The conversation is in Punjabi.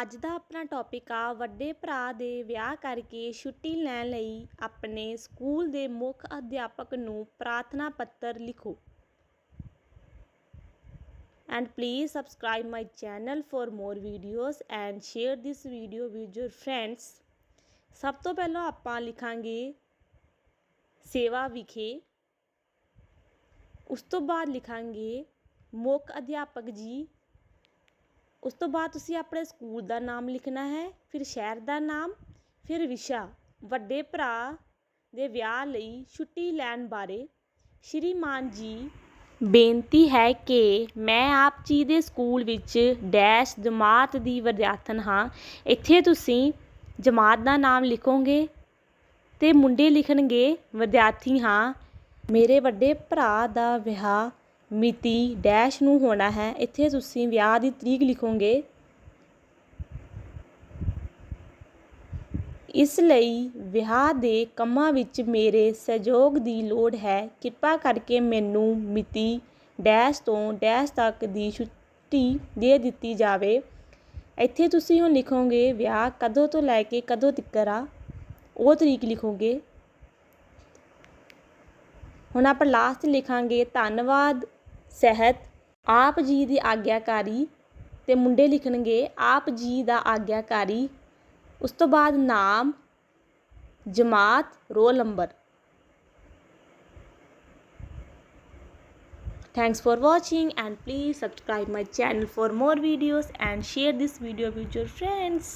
ਅੱਜ ਦਾ ਆਪਣਾ ਟੌਪਿਕ ਆ, ਵੱਡੇ ਭਰਾ ਦੇ ਵਿਆਹ ਕਰਕੇ ਛੁੱਟੀ ਲੈਣ ਲਈ ਆਪਣੇ ਸਕੂਲ ਦੇ ਮੁੱਖ ਅਧਿਆਪਕ ਨੂੰ ਪ੍ਰਾਰਥਨਾ ਪੱਤਰ ਲਿਖੋ। And please subscribe my channel for more videos and share this video with your friends. ਸਭ ਤੋਂ ਪਹਿਲਾਂ ਆਪਾਂ ਲਿਖਾਂਗੇ ਸੇਵਾ ਵਿਖੇ। ਉਸ ਤੋਂ ਬਾਅਦ ਲਿਖਾਂਗੇ ਮੁੱਖ ਅਧਿਆਪਕ ਜੀ ਉਸ ਤੋਂ ਬਾਅਦ ਤੁਸੀਂ ਆਪਣੇ ਸਕੂਲ ਦਾ ਨਾਮ ਲਿਖਣਾ ਹੈ, ਫਿਰ ਸ਼ਹਿਰ ਦਾ ਨਾਮ, ਫਿਰ ਵਿਸ਼ਾ ਵੱਡੇ ਭਰਾ ਦੇ ਵਿਆਹ ਲਈ ਛੁੱਟੀ ਲੈਣ ਬਾਰੇ ਸ਼੍ਰੀਮਾਨ ਜੀ ਬੇਨਤੀ ਹੈ ਕਿ ਮੈਂ ਆਪ ਜੀ ਦੇ ਸਕੂਲ ਵਿੱਚ ਡੈਸ਼ ਜਮਾਤ ਦੀ ਵਿਦਿਆਰਥਣ ਹਾਂ। ਇੱਥੇ ਤੁਸੀਂ ਜਮਾਤ ਦਾ ਨਾਮ ਲਿਖੋਗੇ ਤੇ ਮੁੰਡੇ ਲਿਖਣਗੇ ਵਿਦਿਆਰਥੀ ਹਾਂ। ਮੇਰੇ ਵੱਡੇ ਭਰਾ ਦਾ ਵਿਆਹ ਮਿਤੀ ਡੈਸ਼ ਨੂੰ ਹੋਣਾ ਹੈ। ਇੱਥੇ ਤੁਸੀਂ ਵਿਆਹ ਦੀ ਤਰੀਕ ਲਿਖੋਗੇ। ਇਸ ਲਈ ਵਿਆਹ ਦੇ ਕੰਮਾਂ ਵਿੱਚ ਮੇਰੇ ਸਹਿਯੋਗ ਦੀ ਲੋੜ ਹੈ। ਕਿਰਪਾ ਕਰਕੇ ਮੈਨੂੰ ਮਿਤੀ ਡੈਸ਼ ਤੋਂ ਡੈਸ਼ ਤੱਕ ਦੀ ਛੁੱਟੀ ਦੇ ਦਿੱਤੀ ਜਾਵੇ। ਇੱਥੇ ਤੁਸੀਂ ਹੁਣ ਲਿਖੋਗੇ, ਵਿਆਹ ਕਦੋਂ ਤੋਂ ਲੈ ਕੇ ਕਦੋਂ ਤੱਕ ਆ? ਉਹ ਤਰੀਕ ਲਿਖੋਗੇ। ਹੁਣ ਆਪਾਂ ਲਾਸਟ ਲਿਖਾਂਗੇ। ਧੰਨਵਾਦ। ਸਹਿਤ ਆਪ ਜੀ ਦੀ ਆਗਿਆਕਾਰੀ ਤੇ ਮੁੰਡੇ ਲਿਖਣਗੇ ਆਪ ਜੀ ਦਾ ਆਗਿਆਕਾਰੀ ਉਸ ਤੋਂ ਬਾਅਦ ਨਾਮ ਜਮਾਤ roll number Thanks for watching and please subscribe my channel for more videos and share this video with your friends.